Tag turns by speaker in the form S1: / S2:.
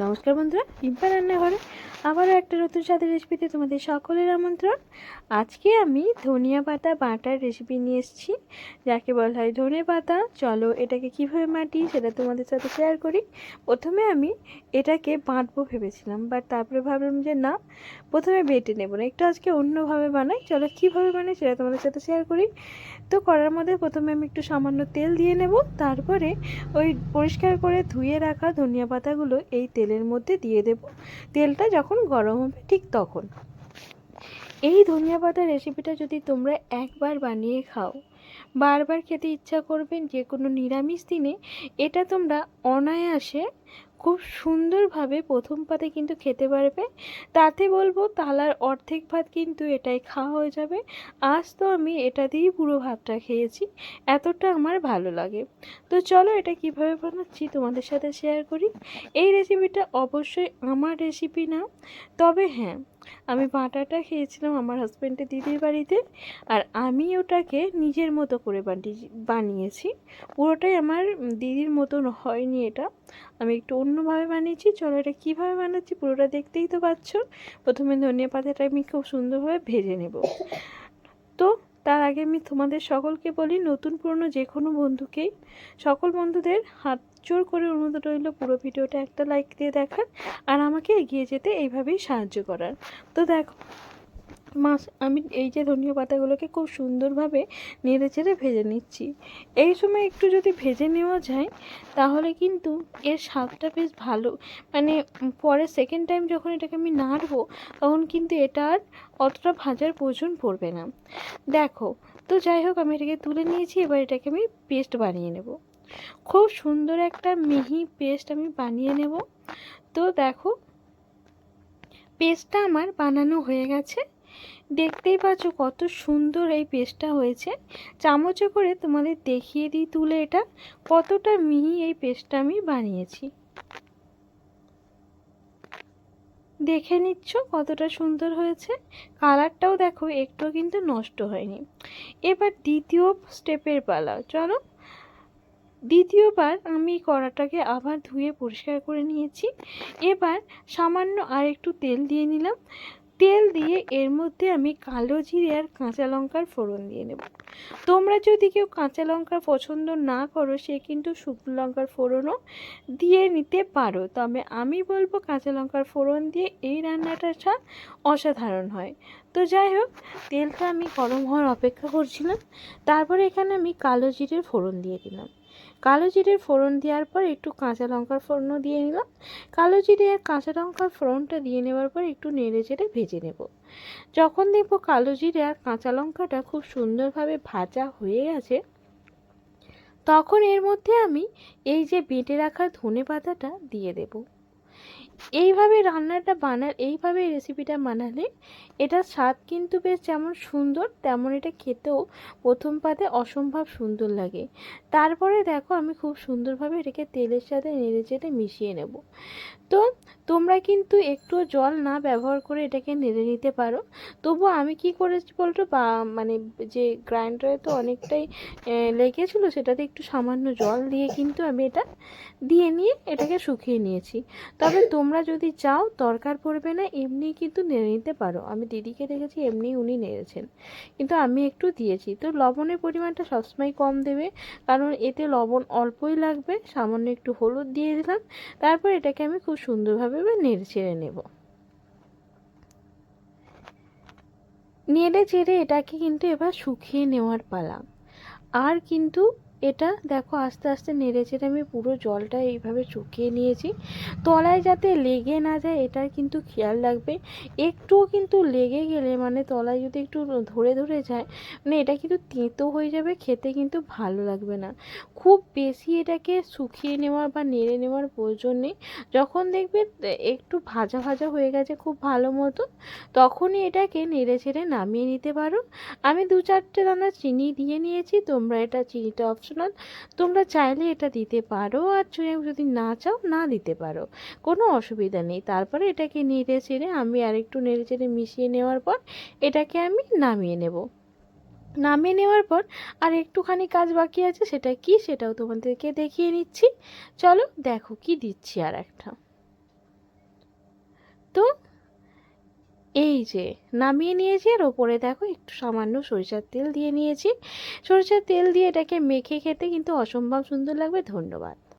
S1: নমস্কার বন্ধুরা রিম্পা রান্নাঘরে আবারও একটা নতুন স্বাদের রেসিপিতে তোমাদের সকলের আমন্ত্রণ। আজকে আমি ধনিয়া পাতা বাটার রেসিপি নিয়ে এসেছি, যাকে বলা হয় ধনে পাতা। চলো এটাকে কীভাবে মাটি সেটা তোমাদের সাথে শেয়ার করি। প্রথমে আমি এটাকে বাঁটবো ভেবেছিলাম বাট তারপরে ভাবলাম যে না, প্রথমে বেটে নেব না। একটু আজকে অন্যভাবে বানাই, চলো কীভাবে বানাই সেটা তোমাদের সাথে শেয়ার করি। তো করার মধ্যে প্রথমে আমি একটু সামান্য তেল দিয়ে নেব, তারপরে ওই পরিষ্কার করে ধুয়ে রাখা ধনিয়া পাতাগুলো এই তেলের মধ্যে দিয়ে দেব। তেলটা যখন গরম হবে ঠিক তখন। এই ধনিয়া পাতার রেসিপিটা যদি তোমরা একবার বানিয়ে খাও, বারবার খেতে ইচ্ছা করবেন যে কোনো নিরামিষ দিনে, এটা তোমরা অনায়াসে খুব সুন্দরভাবে প্রথম পাতে কিন্তু খেতে পারবে। তাতে বলব তালার অর্ধেক ভাত কিন্তু এটাই খাওয়া হয়ে যাবে। আজ তো আমি এটা দিয়েই পুরো ভাতটা খেয়েছি। এতটা আমার ভালো লাগে। তো চলো এটা কীভাবে বানাচ্ছি তোমাদের সাথে শেয়ার করি। এই রেসিপিটা অবশ্যই আমার রেসিপি না। তবে হ্যাঁ আমি বাটাটা খেয়েছিলাম আমার হাজব্যান্ডের দিদির বাড়িতে আর আমি ওটাকে নিজের মতো করে বানিয়ে বানিয়েছি। পুরোটাই আমার দিদির মতন হয়নি এটা। আমি একটু অন্যভাবে বানিয়েছি, চলো এটা কীভাবে বানাচ্ছি পুরোটা দেখতেই তো পাচ্ছ। প্রথমে ধনিয়া পাতাটা আমি খুব সুন্দরভাবে ভেজে নেব। তো তার আগে আমি তোমাদের সকলকে বলি, নতুন পুরনো যে কোনো বন্ধুকেই, সকল বন্ধুদের হাত জোর করে অনুরোধ রইল পুরো ভিডিওটা একটা লাইক দিয়ে দেখার আর আমাকে এগিয়ে যেতে এইভাবেই সাহায্য করার। তো দেখো মাছ আমি এই যে ধনিয়া পাতাগুলোকে খুব সুন্দরভাবে নেড়ে চেড়ে ভেজে নিচ্ছি। এই সময় একটু যদি ভেজে নেওয়া যায়, তাহলে কিন্তু এর স্বাদটা বেশ ভালো। মানে পরে সেকেন্ড টাইম যখন এটাকে আমি নাড়বো, তখন কিন্তু এটা আর অতটা ভাজার প্রয়োজন পড়বে না। দেখো, তো যাই হোক, আমি এটাকে তুলে নিয়েছি, এবার এটাকে আমি পেস্ট বানিয়ে নেব। খুব সুন্দর একটা মিহি পেস্ট আমি বানিয়ে নেব। তো দেখো, পেস্টটা আমার বানানো হয়ে গেছে। দেখতেই পাচ্ছ কত সুন্দর এই পেস্টটা হয়েছে। চামচে করে তোমাদের দেখিয়ে দিই তুলে এটা, কতটা মিহি এই পেস্টটা আমি বানিয়েছি। দেখে নিচ্ছ কতটা সুন্দর হয়েছে। কালারটাও দেখো একটু কিন্তু নষ্ট হয়নি। এবার দ্বিতীয় স্টেপের পালা, চলো। দ্বিতীয়বার আমি কড়াটাকে আবার ধুয়ে পরিষ্কার করে নিয়েছি। এবার সামান্য আর একটু তেল দিয়ে নিলাম। তেল দিয়ে এর মধ্যে আমি কালো জিরে আর কাঁচা লঙ্কার ফোড়ন দিয়ে নেব। তোমরা যদি কেউ কাঁচা লঙ্কা পছন্দ না করো, সে কিন্তু শুকনো লঙ্কার ফোড়নও দিয়ে নিতে পারো। তবে আমি বলব কাঁচা লঙ্কার ফোড়ন দিয়ে এই রান্নাটা স্বাদ অসাধারণ হয়। তো যাই হোক, তেলটা আমি গরম হওয়ার অপেক্ষা করছিলাম। তারপরে এখানে আমি কালো জিরের ফোড়ন দিয়ে দিলাম। কালো জিরের ফোড়ন দেওয়ার পর একটু কাঁচা লঙ্কার ফোড়নও দিয়ে নিলাম। কালো জিরে আর কাঁচা লঙ্কার ফোড়নটা দিয়ে নেওয়ার পর একটু নেড়ে চেড়ে ভেজে নেব। যখন দেখব কালো জিরে আর কাঁচা লঙ্কাটা খুব সুন্দরভাবে ভাজা হয়ে গেছে, তখন এর মধ্যে আমি এই যে বেটে রাখা ধনে পাতাটা দিয়ে দেব। এইভাবে রান্নাটা বানার এইভাবে রেসিপিটা বানালে এটার স্বাদ কিন্তু বেশ যেমন সুন্দর, তেমন এটা খেতেও প্রথম পাতে অসম্ভব সুন্দর লাগে। তারপরে দেখো আমি খুব সুন্দরভাবে এটাকে তেলের সাথে নেড়ে চেড়ে মিশিয়ে নেব। তো তোমরা কিন্তু একটু জল না ব্যবহার করে এটাকে নেড়ে নিতে পারো। তবু আমি কি করেছি বলতো? বা মানে যে গ্রাইন্ডারে তো অনেকটাই লেগেছিলো, সেটাতে একটু সামান্য জল দিয়ে কিন্তু আমি এটা দিয়ে নিয়ে এটাকে শুকিয়ে নিয়েছি। তবে তোমরা যদি চাও, দরকার পড়বে না, এমনি কিন্তু নেড়ে নিতে পারো। আমি দিদিকে দেখেছি, এমনি উনি নেড়েছেন। কিন্তু আমি একটু দিয়েছি। তো লবণের পরিমাণটা সবসময় কম দেবে, কারণ এতে লবণ অল্পই লাগবে। সামান্য একটু হলুদ দিয়ে দিলাম। তারপর এটাকে আমি খুব সুন্দরভাবে নেড়ে ছেড়ে নেব। নেড়ে চেড়ে এটাকে কিন্তু এবার শুকিয়ে নেওয়ার পালা। আর কিন্তু এটা দেখো আস্তে আস্তে নেড়ে চেড়ে আমি পুরো জলটা এইভাবে শুকিয়ে নিয়েছি। তলায় যাতে লেগে না যায়, এটার কিন্তু খেয়াল রাখবে। একটুও কিন্তু লেগে গেলে মানে তলায় যদি একটু ধরে ধরে যায় মানে এটা কিন্তু তেঁতো হয়ে যাবে, খেতে কিন্তু ভালো লাগবে না। খুব বেশি এটাকে শুকিয়ে নেওয়ার বা নেড়ে নেওয়ার প্রয়োজন নেই। যখন দেখবে একটু ভাজা ভাজা হয়ে গেছে খুব ভালো মতো তখনই এটাকে নেড়ে ছেড়ে নামিয়ে নিতে পারো। আমি দু চারটে দানা চিনি দিয়ে নিয়েছি, তোমরা এটা চিনিটা অপশন অপশনাল তোমরা চাইলে এটা দিতে পারো আর যদি না চাও, না দিতে পারো। কোনো অসুবিধা নেই। তারপরে এটাকে নেড়ে চেড়ে আমি আরেকটু নেড়ে চেড়ে মিশিয়ে নেওয়ার পর এটাকে আমি নামিয়ে নেব। নামিয়ে নেওয়ার পর আর একটুখানি কাজ বাকি আছে, সেটা কি সেটাও তোমাদেরকে দেখিয়ে নিচ্ছি চলো দেখো কি দিচ্ছি আর একটা তো এই যে, নামিয়ে নিয়েছি আর ওপরে দেখো একটু সামান্য সরিষার তেল দিয়ে নিয়েছি। সরিষার তেল দিয়ে এটাকে মেখে খেতে কিন্তু অসম্ভব সুন্দর লাগবে, ধন্যবাদ।